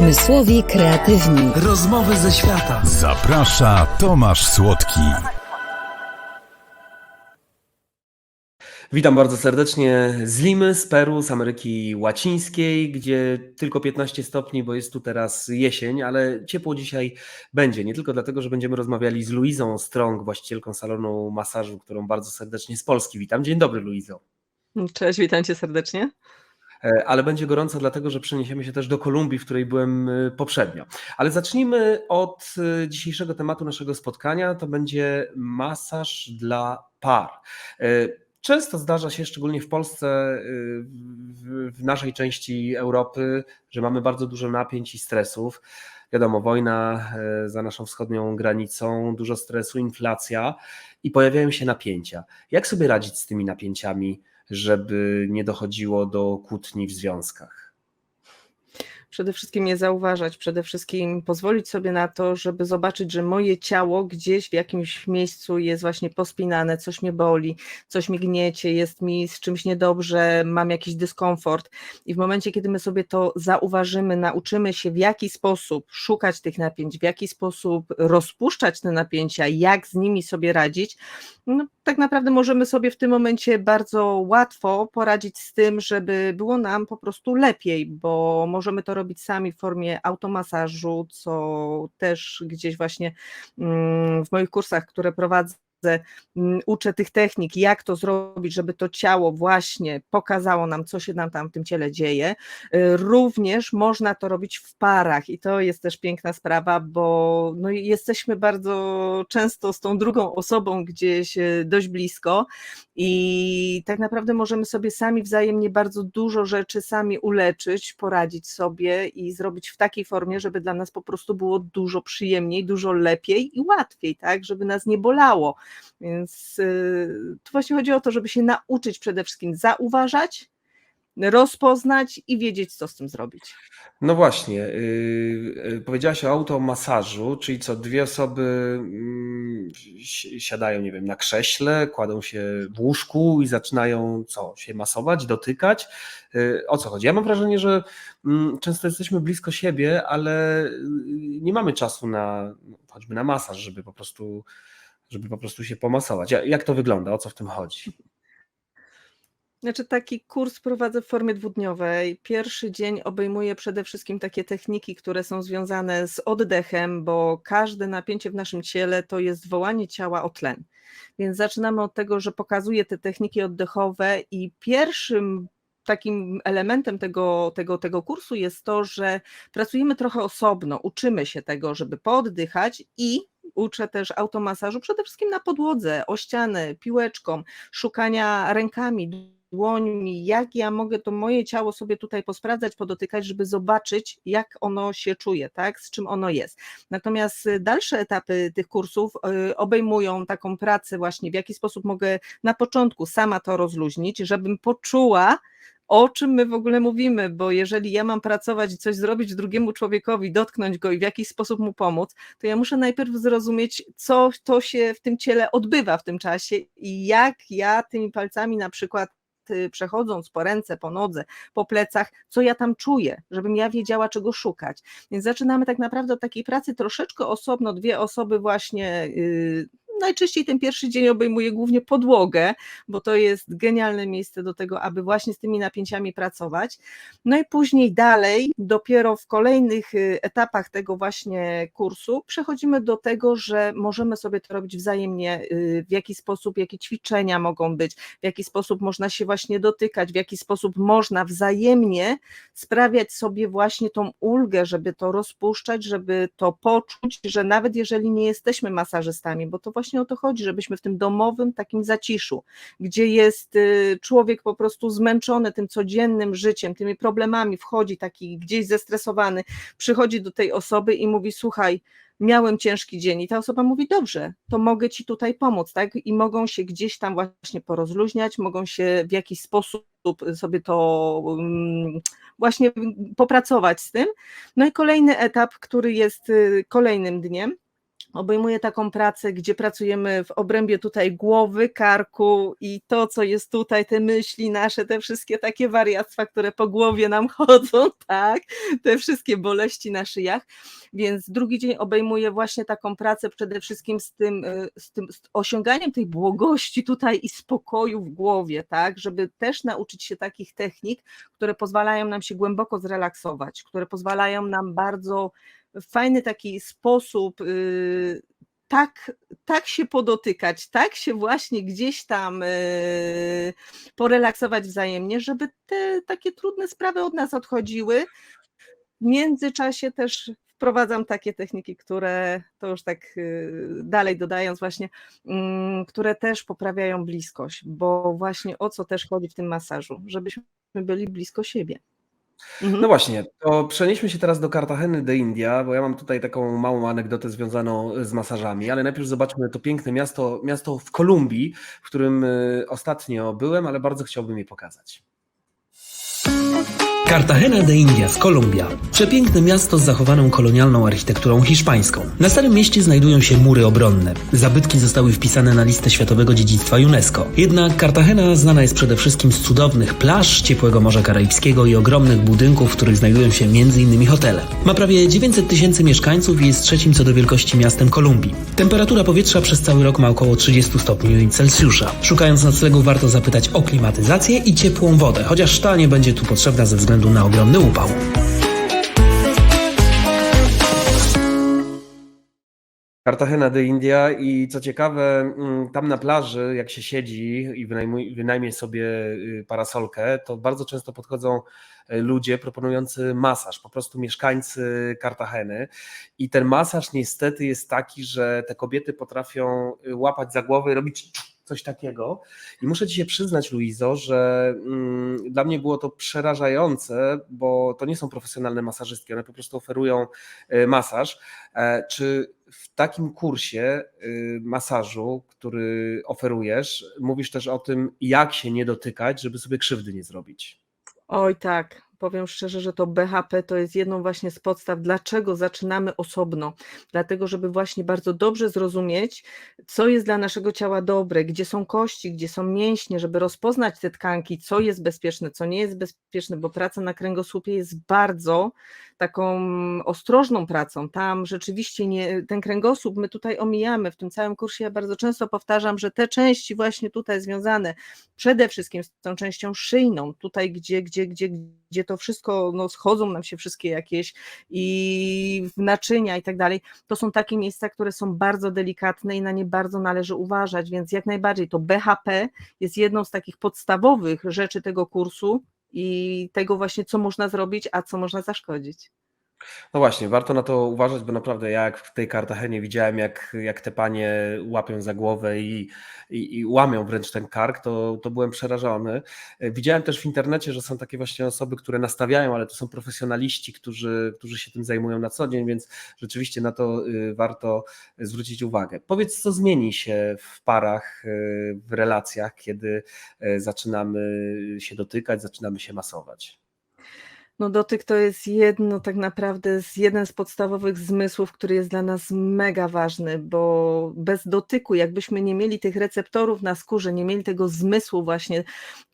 Pomysłowi kreatywni. Rozmowy ze świata. Zaprasza Tomasz Słodki. Witam bardzo serdecznie z Limy, z Peru, z Ameryki Łacińskiej, gdzie tylko 15 stopni, bo jest tu teraz jesień, ale ciepło dzisiaj będzie. Nie tylko dlatego, że będziemy rozmawiali z Luizą Strong, właścicielką salonu masażu, którą bardzo serdecznie z Polski witam. Dzień dobry, Luizo. Cześć, witam cię serdecznie. E, Ale będzie gorąco, dlatego że przeniesiemy się też do Kolumbii, w której byłem e, poprzednio. Ale zacznijmy od e, dzisiejszego tematu naszego spotkania. To będzie masaż dla par. Często zdarza się, szczególnie w Polsce, w, naszej części Europy, że mamy bardzo dużo napięć i stresów. Wiadomo, wojna za naszą wschodnią granicą, dużo stresu, inflacja i pojawiają się napięcia. Jak sobie radzić z tymi napięciami? Żeby nie dochodziło do kłótni w związkach. Przede wszystkim je zauważać, przede wszystkim pozwolić sobie na to, żeby zobaczyć, że moje ciało gdzieś w jakimś miejscu jest właśnie pospinane, coś mnie boli, coś mi gniecie, jest mi z czymś niedobrze, mam jakiś dyskomfort. I w momencie, kiedy my sobie to zauważymy, nauczymy się w jaki sposób szukać tych napięć, w jaki sposób rozpuszczać te napięcia, jak z nimi sobie radzić, no, tak naprawdę możemy sobie w tym momencie bardzo łatwo poradzić z tym, żeby było nam po prostu lepiej, bo możemy to robić sami w formie automasażu, co też gdzieś właśnie mm, w moich kursach, które prowadzę, uczę tych technik, jak to zrobić, żeby to ciało właśnie pokazało nam, co się nam tam w tym ciele dzieje. Y, Również można to robić w parach i to jest też piękna sprawa, bo no jesteśmy bardzo często z tą drugą osobą gdzieś y, dość blisko i tak naprawdę możemy sobie sami wzajemnie bardzo dużo rzeczy sami uleczyć, poradzić sobie i zrobić w takiej formie, żeby dla nas po prostu było dużo przyjemniej, dużo lepiej i łatwiej, tak, żeby nas nie bolało. Więc yy, tu właśnie chodzi o to, żeby się nauczyć przede wszystkim zauważać, rozpoznać i wiedzieć, co z tym zrobić. No właśnie, yy, powiedziałaś o automasażu, czyli co, dwie osoby si- siadają, nie wiem, na krześle, kładą się w łóżku i zaczynają co, się masować, dotykać. Yy, o co chodzi? Ja mam wrażenie, że mm, często jesteśmy blisko siebie, ale yy, nie mamy czasu na no, choćby na masaż, żeby po prostu, żeby po prostu się pomasować. Ja- Jak to wygląda? O co w tym chodzi? Znaczy taki kurs prowadzę w formie dwudniowej. Pierwszy dzień obejmuje przede wszystkim takie techniki, które są związane z oddechem, bo każde napięcie w naszym ciele to jest wołanie ciała o tlen. Więc zaczynamy od tego, że pokazuję te techniki oddechowe i pierwszym takim elementem tego, tego, tego kursu jest to, że pracujemy trochę osobno, uczymy się tego, żeby pooddychać i uczę też automasażu przede wszystkim na podłodze, o ścianę, piłeczką, szukania rękami, dłońmi, jak ja mogę to moje ciało sobie tutaj posprawdzać, podotykać, żeby zobaczyć, jak ono się czuje, tak, z czym ono jest. Natomiast y, dalsze etapy tych kursów y, obejmują taką pracę właśnie, w jaki sposób mogę na początku sama to rozluźnić, żebym poczuła, o czym my w ogóle mówimy, bo jeżeli ja mam pracować i coś zrobić drugiemu człowiekowi, dotknąć go i w jakiś sposób mu pomóc, to ja muszę najpierw zrozumieć, co to się w tym ciele odbywa w tym czasie i jak ja tymi palcami na przykład przechodząc po ręce, po nodze, po plecach, co ja tam czuję, żebym ja wiedziała, czego szukać. Więc zaczynamy tak naprawdę od takiej pracy troszeczkę osobno, dwie osoby właśnie. Najczęściej ten pierwszy dzień obejmuje głównie podłogę, bo to jest genialne miejsce do tego, aby właśnie z tymi napięciami pracować. No i później dalej, dopiero w kolejnych y, etapach tego właśnie kursu, przechodzimy do tego, że możemy sobie to robić wzajemnie, y, w jaki sposób, jakie ćwiczenia mogą być, w jaki sposób można się właśnie dotykać, w jaki sposób można wzajemnie sprawiać sobie właśnie tą ulgę, żeby to rozpuszczać, żeby to poczuć, że nawet jeżeli nie jesteśmy masażystami, bo to właśnie o to chodzi, żebyśmy w tym domowym takim zaciszu, gdzie jest y, człowiek po prostu zmęczony tym codziennym życiem, tymi problemami, wchodzi taki gdzieś zestresowany, przychodzi do tej osoby i mówi: Słuchaj, miałem ciężki dzień, i ta osoba mówi: Dobrze, to mogę ci tutaj pomóc, tak? I mogą się gdzieś tam właśnie porozluźniać, mogą się w jakiś sposób sobie to mm, właśnie popracować z tym. No i kolejny etap, który jest y, kolejnym dniem obejmuje taką pracę, gdzie pracujemy w obrębie tutaj głowy, karku i to, co jest tutaj, te myśli nasze, te wszystkie takie wariactwa, które po głowie nam chodzą, tak, te wszystkie boleści na szyjach, więc drugi dzień obejmuje właśnie taką pracę przede wszystkim z tym, y, z tym z osiąganiem tej błogości tutaj i spokoju w głowie, tak, żeby też nauczyć się takich technik, które pozwalają nam się głęboko zrelaksować, które pozwalają nam bardzo fajny taki sposób y, tak, tak się podotykać, tak się właśnie gdzieś tam y, porelaksować wzajemnie, żeby te takie trudne sprawy od nas odchodziły. W międzyczasie też wprowadzam takie techniki, które to już tak y, dalej dodając właśnie, mm, które też poprawiają bliskość, bo właśnie o co też chodzi w tym masażu, żebyśmy byli blisko siebie. Mhm. No właśnie, to przenieśmy się teraz do Cartageny de India, bo ja mam tutaj taką małą anegdotę związaną z masażami, ale najpierw zobaczmy to piękne miasto, miasto w Kolumbii, w którym y, ostatnio byłem, ale bardzo chciałbym je pokazać. Cartagena de Indias, Kolumbia. Przepiękne miasto z zachowaną kolonialną architekturą hiszpańską. Na Starym Mieście znajdują się mury obronne. Zabytki zostały wpisane na listę Światowego Dziedzictwa UNESCO. Jednak Cartagena znana jest przede wszystkim z cudownych plaż, ciepłego Morza Karaibskiego i ogromnych budynków, w których znajdują się m.in. hotele. Ma prawie 900 tysięcy mieszkańców i jest trzecim co do wielkości miastem Kolumbii. Temperatura powietrza przez cały rok ma około 30 stopni Celsjusza. Szukając noclegu warto zapytać o klimatyzację i ciepłą wodę, chociaż ta nie będzie tu potrzebna ze względu na ogromny upał. Cartagena de India i co ciekawe, mm, tam na plaży, jak się siedzi i wynajmuje, wynajmie sobie y, parasolkę, to bardzo często podchodzą y, ludzie proponujący masaż, po prostu mieszkańcy Cartageny. I ten masaż niestety jest taki, że te kobiety potrafią y, łapać za głowę i robić coś takiego. I muszę ci się przyznać, Luizo, że mm, dla mnie było to przerażające, bo to nie są profesjonalne masażystki, one po prostu oferują y, masaż. E, czy w takim kursie y, masażu, który oferujesz, mówisz też o tym, jak się nie dotykać, żeby sobie krzywdy nie zrobić? Oj tak, powiem szczerze, że to BHP to jest jedną właśnie z podstaw, dlaczego zaczynamy osobno. Dlatego, żeby właśnie bardzo dobrze zrozumieć, co jest dla naszego ciała dobre, gdzie są kości, gdzie są mięśnie, żeby rozpoznać te tkanki, co jest bezpieczne, co nie jest bezpieczne, bo praca na kręgosłupie jest bardzo taką ostrożną pracą. Tam rzeczywiście nie, ten kręgosłup my tutaj omijamy. W tym całym kursie ja bardzo często powtarzam, że te części właśnie tutaj związane przede wszystkim z tą częścią szyjną, tutaj gdzie, gdzie, gdzie, gdzie to wszystko, no schodzą nam się wszystkie jakieś i naczynia i tak dalej, to są takie miejsca, które są bardzo delikatne i na nie bardzo należy uważać, więc jak najbardziej to BHP jest jedną z takich podstawowych rzeczy tego kursu i tego właśnie, co można zrobić, a co można zaszkodzić. No właśnie, warto na to uważać, bo naprawdę ja jak w tej Kartagenie widziałem, jak, jak te panie łapią za głowę i, i, i łamią wręcz ten kark, to, to byłem przerażony. Widziałem też w internecie, że są takie właśnie osoby, które nastawiają, ale to są profesjonaliści, którzy, którzy się tym zajmują na co dzień, więc rzeczywiście na to y, warto zwrócić uwagę. Powiedz, co zmieni się w parach, y, w relacjach, kiedy y, zaczynamy się dotykać, zaczynamy się masować. No dotyk to jest jedno tak naprawdę z jeden z podstawowych zmysłów, który jest dla nas mega ważny, bo bez dotyku, jakbyśmy nie mieli tych receptorów na skórze, nie mieli tego zmysłu właśnie,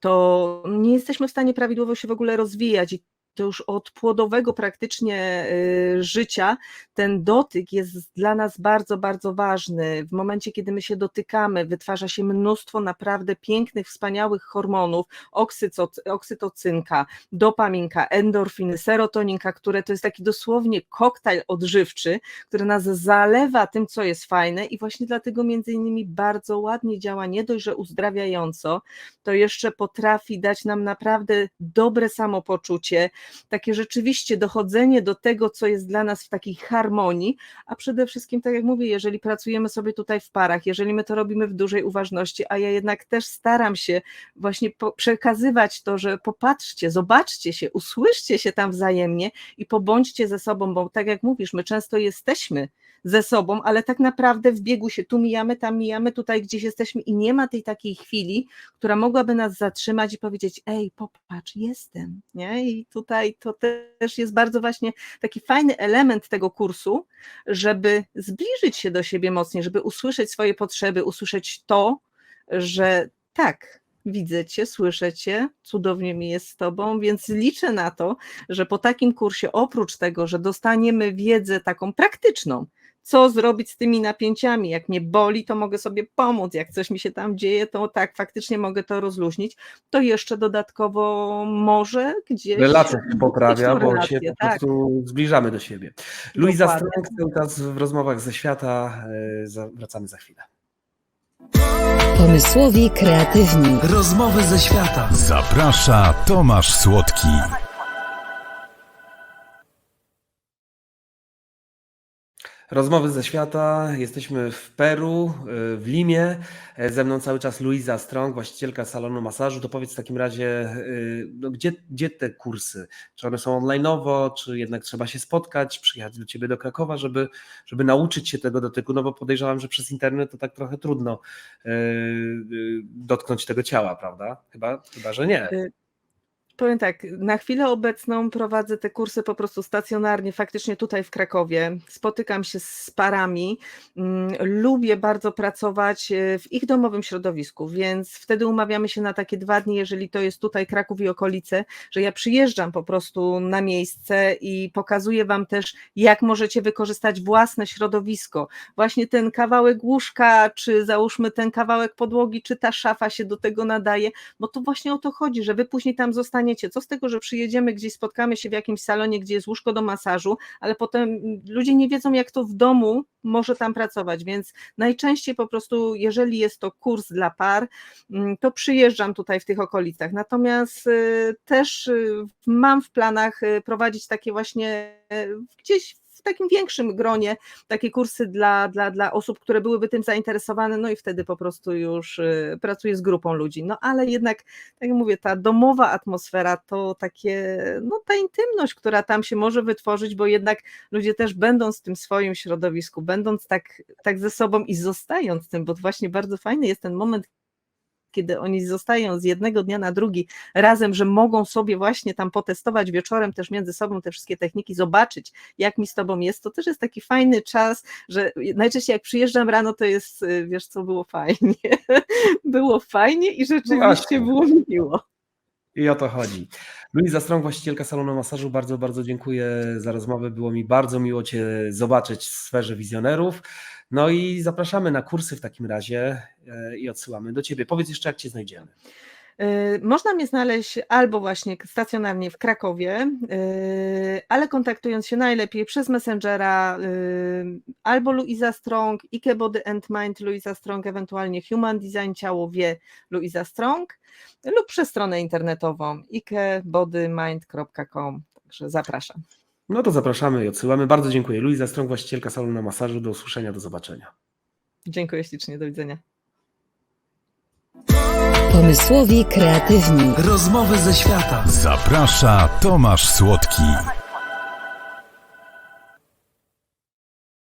to nie jesteśmy w stanie prawidłowo się w ogóle rozwijać i to już od płodowego praktycznie y, życia, ten dotyk jest dla nas bardzo, bardzo ważny. W momencie, kiedy my się dotykamy, wytwarza się mnóstwo naprawdę pięknych, wspaniałych hormonów, oksytocynka, dopaminka, endorfiny, serotoninka, które to jest taki dosłownie koktajl odżywczy, który nas zalewa tym, co jest fajne i właśnie dlatego między innymi bardzo ładnie działa, nie dość, że uzdrawiająco, to jeszcze potrafi dać nam naprawdę dobre samopoczucie, takie rzeczywiście dochodzenie do tego, co jest dla nas w takiej harmonii, a przede wszystkim, tak jak mówię, jeżeli pracujemy sobie tutaj w parach, jeżeli my to robimy w dużej uważności, a ja jednak też staram się właśnie przekazywać to, że popatrzcie, zobaczcie się, usłyszcie się tam wzajemnie i pobądźcie ze sobą, bo tak jak mówisz, my często jesteśmy ze sobą, ale tak naprawdę w biegu się tu mijamy, tam mijamy, tutaj gdzieś jesteśmy i nie ma tej takiej chwili, która mogłaby nas zatrzymać i powiedzieć, ej, popatrz, jestem, nie? I tutaj i to też jest bardzo właśnie taki fajny element tego kursu, żeby zbliżyć się do siebie mocniej, żeby usłyszeć swoje potrzeby, usłyszeć to, że tak, widzę cię, słyszę cię, cudownie mi jest z tobą, więc liczę na to, że po takim kursie, oprócz tego, że dostaniemy wiedzę taką praktyczną, co zrobić z tymi napięciami, jak mnie boli, to mogę sobie pomóc, jak coś mi się tam dzieje, to tak, faktycznie mogę to rozluźnić, to jeszcze dodatkowo może gdzieś... Relacja się poprawia, bo relację, się po tak. prostu zbliżamy do siebie. Luiza Dokładnie. Strąg cały czas w rozmowach ze świata. e, za- Wracamy za chwilę. Pomysłowi kreatywni. Rozmowy ze świata. Zaprasza Tomasz Słodki. Rozmowy ze świata. Jesteśmy w Peru, y, w Limie. E, Ze mną cały czas Luiza Strong, właścicielka salonu masażu. To powiedz w takim razie, y, no gdzie, gdzie te kursy? Czy one są online'owo, czy jednak trzeba się spotkać, przyjechać do ciebie do Krakowa, żeby, żeby nauczyć się tego dotyku? No bo podejrzewam, że przez internet to tak trochę trudno y, dotknąć tego ciała, prawda? Chyba, chyba że nie. Powiem tak, na chwilę obecną prowadzę te kursy po prostu stacjonarnie, faktycznie tutaj w Krakowie. Spotykam się z parami. mm, Lubię bardzo pracować e, w ich domowym środowisku, więc wtedy umawiamy się na takie dwa dni, jeżeli to jest tutaj Kraków i okolice, że ja przyjeżdżam po prostu na miejsce i pokazuję Wam też, jak możecie wykorzystać własne środowisko. Właśnie ten kawałek łóżka, czy załóżmy ten kawałek podłogi, czy ta szafa się do tego nadaje, bo to właśnie o to chodzi, że wy później tam zostaniecie. Co z tego, że przyjedziemy gdzieś, spotkamy się w jakimś salonie, gdzie jest łóżko do masażu, ale potem ludzie nie wiedzą, jak to w domu może tam pracować, więc najczęściej po prostu, jeżeli jest to kurs dla par, mm, to przyjeżdżam tutaj w tych okolicach. Natomiast y, też y, mam w planach y, prowadzić takie właśnie gdzieś w takim większym gronie takie kursy dla, dla, dla osób, które byłyby tym zainteresowane, no i wtedy po prostu już y, pracuję z grupą ludzi. No ale jednak, tak jak mówię, ta domowa atmosfera to takie, no ta intymność, która tam się może wytworzyć, bo jednak ludzie też będąc w tym swoim środowisku, będąc tak, tak ze sobą i zostając tym, bo właśnie bardzo fajny jest ten moment, kiedy oni zostają z jednego dnia na drugi razem, że mogą sobie właśnie tam potestować wieczorem też między sobą te wszystkie techniki, zobaczyć, jak mi z tobą jest, to też jest taki fajny czas, że najczęściej jak przyjeżdżam rano, to jest, y, wiesz co, było fajnie. Było fajnie i rzeczywiście właśnie. było miło. I o to chodzi. Luiza Strong, właścicielka salonu masażu, bardzo, bardzo dziękuję za rozmowę. Było mi bardzo miło Cię zobaczyć w sferze wizjonerów. No i zapraszamy na kursy w takim razie e, i odsyłamy do Ciebie. Powiedz jeszcze, jak Cię znajdziemy. Y, Można mnie znaleźć albo właśnie stacjonarnie w Krakowie, y, ale kontaktując się najlepiej przez Messengera, y, albo Luiza Strong, Ike Body and Mind, Luiza Strong, ewentualnie Human Design Ciało Wie, Luiza Strong, lub przez stronę internetową ikebodymind.com. Także zapraszam. No to zapraszamy i odsyłamy. Bardzo dziękuję. Luiza Strong, właścicielka salonu masażu. Do usłyszenia, do zobaczenia. Dziękuję ślicznie, do widzenia. Pomysłowi kreatywni. Rozmowy ze świata. Zaprasza Tomasz Słodki.